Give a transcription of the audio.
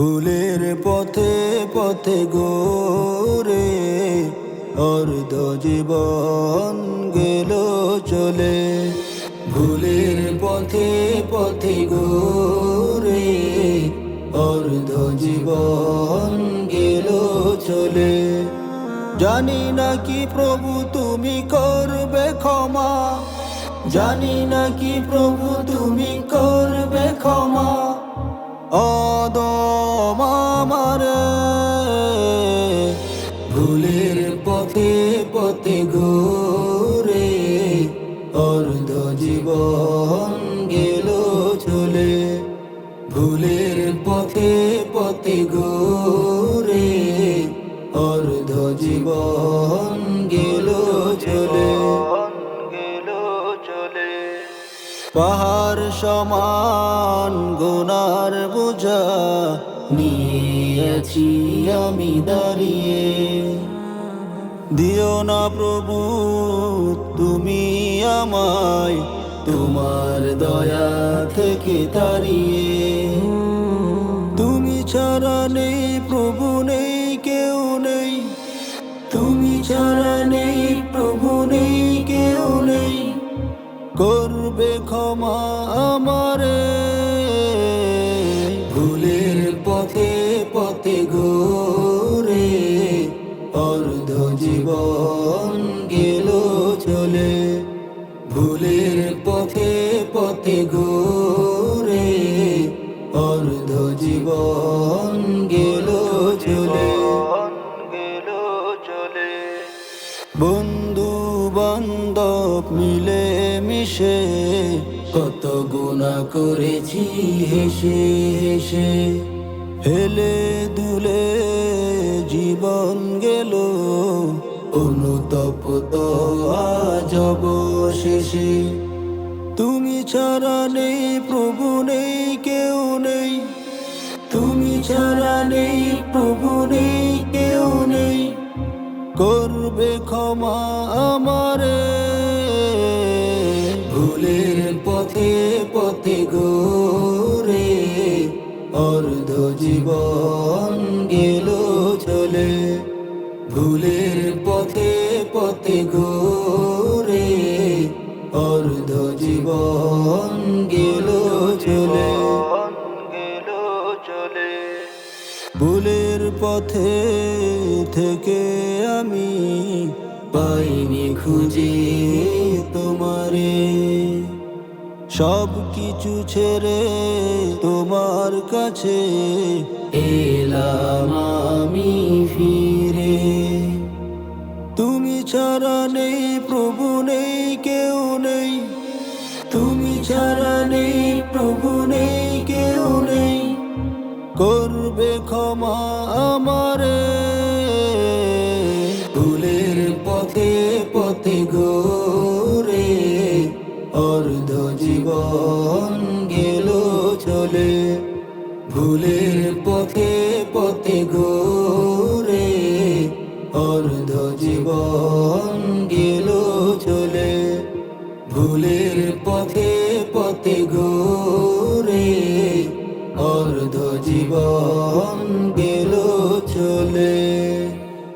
ভুলের পথে পথে গোরে অর্ধ জীবন গেল চলে। ভুলের পথে পথে গোরে অর্ধ জীবন গেল চলে। জানি না কি প্রভু তুমি করবে ক্ষমা, জানি না কি প্রভু তুমি করবে ক্ষমা। পথে ঘোরে, অর্ধ জীবন গেল চলে। ভুলের পথে পথে ঘোরে, অর্ধ জীবন গেল চলে গেল চলে। পাহাড় সমান গোনার বোঝা, নিয়েছি আমি দাঁড়িয়ে। দিও না প্রভু, তুমি আমায়, তোমার দয়া থেকে তাড়িয়ে। তুমি ছাড়া নেই, প্রভু নেই, কেউ নেই। তুমি ছাড়া নেই, প্রভু নেই, কেউ নেই। করবে ক্ষমা আমারে পথে ঘোরে অর্ধ জীবন গেল চলে। গেল চলে বন্ধু বান্ধব মিলে মিশে কত গুণা করেছি হেসে হেসে। হেলে দুলে জীবন গেল, অনুতপ্ত আজব শেষে। তুমি ছাড়া নেই, প্রভু নেই, কেউ নেই। তুমি ছাড়া নেই, প্রভু নেই, কেউ নেই। করবে ক্ষমা আমারে। ভুলের পথে পথে গোরে অর্ধ জীবন গেল চলে। ভুলের পথে পথে ভুলের পথে থেকে আমি পাইনি খুঁজে তোমারে। সব কিছু ছেড়ে তোমার কাছে এলাম আমি ফিরে। তুমি ছাড়া নেই প্রভু করবে ক্ষমা আমারে। ভুলের পথে পথে গোরে অর্ধ জীবন গেল চলে। ভুলের পথে পথে গোরে অর্ধ জীবন গেল চলে। ভুলের